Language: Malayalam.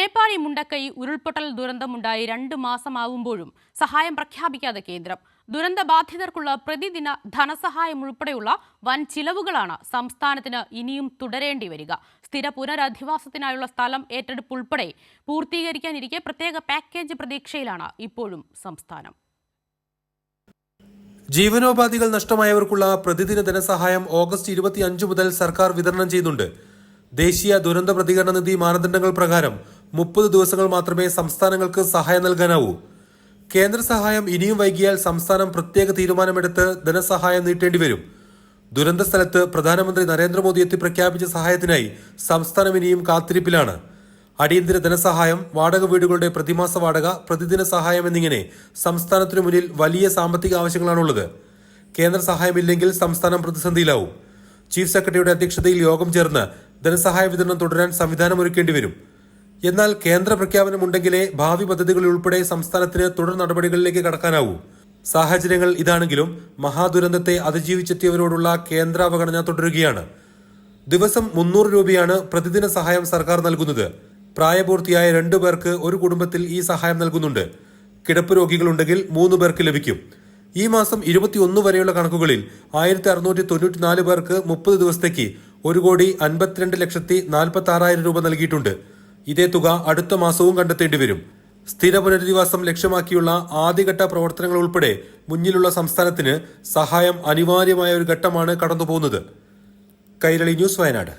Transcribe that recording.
മേപ്പാടി മുണ്ടക്കൈ ഉരുൾപൊട്ടൽ ദുരന്തമുണ്ടായി രണ്ട് മാസമാവുമ്പോഴും സഹായം പ്രഖ്യാപിക്കാതെ കേന്ദ്രം. ദുരന്ത ബാധിതർക്കുള്ള പ്രതിദിന ധനസഹായം ഉൾപ്പെടെയുള്ള വൻ ചിലവുകളാണ് സംസ്ഥാനത്തിന് ഇനിയും തുടരേണ്ടി വരിക. സ്ഥിര പുനരധിവാസത്തിനായുള്ള സ്ഥലം ഏറ്റെടുപ്പ് ഉൾപ്പെടെ പൂർത്തീകരിക്കാനിരിക്കെ പ്രത്യേക പാക്കേജ് പ്രതീക്ഷയിലാണ് ഇപ്പോഴും സംസ്ഥാനം. ജീവനോപാധികൾ നഷ്ടമായവർക്കുള്ള പ്രതിദിന ധനസഹായം ഓഗസ്റ്റ് ഇരുപത്തിയഞ്ച് മുതൽ സർക്കാർ വിതരണം ചെയ്യുന്നുണ്ട് ദേശീയ ദുരന്ത പ്രതികരണ നിധി മാനദണ്ഡങ്ങൾ പ്രകാരം മുപ്പത് ദിവസങ്ങൾ മാത്രമേ സംസ്ഥാനങ്ങൾക്ക് സഹായം നൽകാനാവൂ. കേന്ദ്ര സഹായം ഇനിയും വൈകിയാൽ സംസ്ഥാനം പ്രത്യേക തീരുമാനമെടുത്ത് ധനസഹായം നീട്ടേണ്ടി വരും. ദുരന്ത സ്ഥലത്ത് പ്രധാനമന്ത്രി നരേന്ദ്രമോദി എത്തി പ്രഖ്യാപിച്ച സഹായത്തിനായി സംസ്ഥാനം ഇനിയും കാത്തിരിപ്പിലാണ്. അടിയന്തര ധനസഹായം വാടക വീടുകളുടെ പ്രതിമാസ വാടക പ്രതിദിന സഹായം എന്നിങ്ങനെ സംസ്ഥാനത്തിനു മുന്നിൽ വലിയ സാമ്പത്തിക ആവശ്യങ്ങളാണുള്ളത്. കേന്ദ്ര സഹായമില്ലെങ്കിൽ സംസ്ഥാനം പ്രതിസന്ധിയിലാവും. ചീഫ് സെക്രട്ടറിയുടെ അധ്യക്ഷതയിൽ യോഗം ചേർന്ന് ധനസഹായ വിതരണം തുടരാൻ സംവിധാനമൊരുക്കേണ്ടി വരും. എന്നാൽ കേന്ദ്ര പ്രഖ്യാപനമുണ്ടെങ്കിലേ ഭാവി പദ്ധതികളിൽ ഉൾപ്പെടെ സംസ്ഥാനത്തിന് തുടർ നടപടികളിലേക്ക് കടക്കാനാവൂ. സാഹചര്യങ്ങൾ ഇതാണെങ്കിലും മഹാദുരന്തത്തെ അതിജീവിച്ചെത്തിയവരോടുള്ള കേന്ദ്ര അവഗണന തുടരുകയാണ്. ദിവസം മുന്നൂറ് രൂപയാണ് പ്രതിദിന സഹായം സർക്കാർ നൽകുന്നത്. പ്രായപൂർത്തിയായ രണ്ടു പേർക്ക് ഒരു കുടുംബത്തിൽ ഈ സഹായം നൽകുന്നുണ്ട്. കിടപ്പ് രോഗികളുണ്ടെങ്കിൽ മൂന്ന് പേർക്ക് ലഭിക്കും. ഈ മാസം ഇരുപത്തിയൊന്ന് വരെയുള്ള കണക്കുകളിൽ ആയിരത്തി അറുന്നൂറ്റി തൊണ്ണൂറ്റിനാല് പേർക്ക് മുപ്പത് ദിവസത്തേക്ക് ഒരു കോടി അൻപത്തിരണ്ട് ലക്ഷത്തി നാൽപ്പത്തി ആറായിരം രൂപ നൽകിയിട്ടുണ്ട്. ഇതേ തുക അടുത്ത മാസവും കണ്ടെത്തേണ്ടി വരും. സ്ഥിര പുനരധിവാസം ലക്ഷ്യമാക്കിയുള്ള ആദ്യഘട്ട പ്രവർത്തനങ്ങൾ ഉൾപ്പെടെ മുന്നിലുള്ള സംസ്ഥാനത്തിന് സഹായം അനിവാര്യമായ ഒരു ഘട്ടമാണ് കടന്നുപോകുന്നത്. കൈരളി ന്യൂസ് വയനാട്.